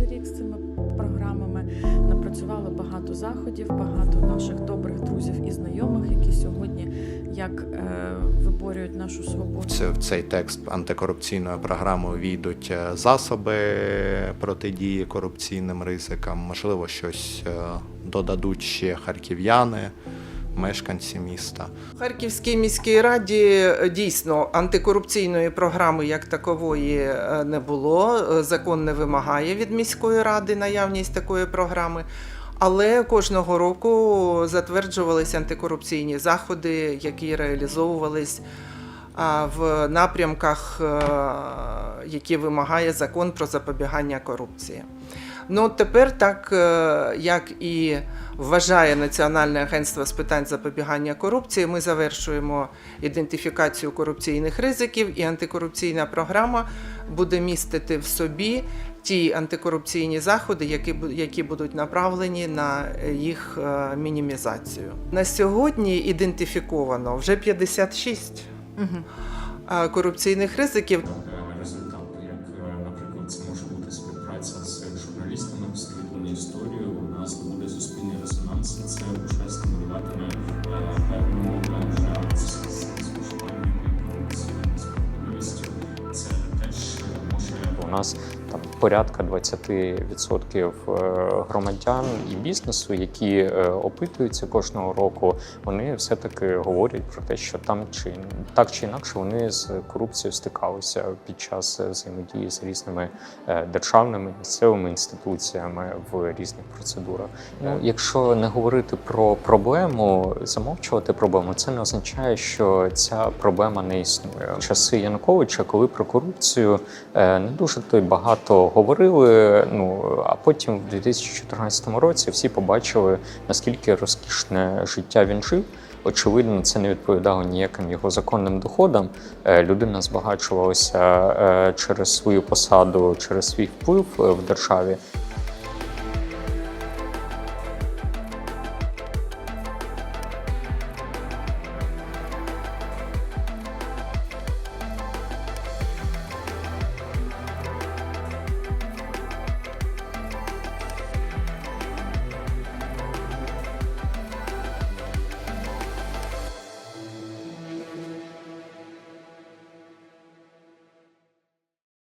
перший рік з цими програмами. Напрацювали багато заходів, багато наших добрих друзів і знайомих, які сьогодні як е, виборюють нашу свободу. Це в цей текст антикорупційної програми війдуть е, засоби протидії корупційним ризикам. Можливо, щось е, додадуть ще харків'яни, мешканці міста. В Харківській міській раді е, дійсно антикорупційної програми як такової е, не було. Е, Закон не вимагає від міської ради наявність такої програми. Але кожного року затверджувалися антикорупційні заходи, які реалізовувались в напрямках, які вимагає закон про запобігання корупції. Ну тепер, так е, як і вважає Національне агентство з питань запобігання корупції, ми завершуємо ідентифікацію корупційних ризиків, і антикорупційна програма буде містити в собі ті антикорупційні заходи, які, які будуть направлені на їх е, мінімізацію. На сьогодні ідентифіковано вже 56 е, корупційних ризиків. Журналістами, розслідування історію, У нас буде суспільний резонанс, це вже стимулюватиме е, певну реакцію. Це теж може У нас порядка 20% е, громадян і бізнесу, які е, опитуються кожного року, вони все-таки говорять про те, що там чи так чи інакше вони з корупцією стикалися під час взаємодії з різними е, державними місцевими інституціями в різних процедурах. Ну, якщо не говорити про проблему, замовчувати проблему, це не означає, що ця проблема не існує. В Часи Януковича, коли про корупцію не дуже то й багато говорили. Ну а потім, в 2014 році, всі побачили наскільки розкішне життя він жив. Очевидно, це не відповідало ніяким його законним доходам. Е, Людина збагачувалася е, через свою посаду, через свій вплив е, в державі.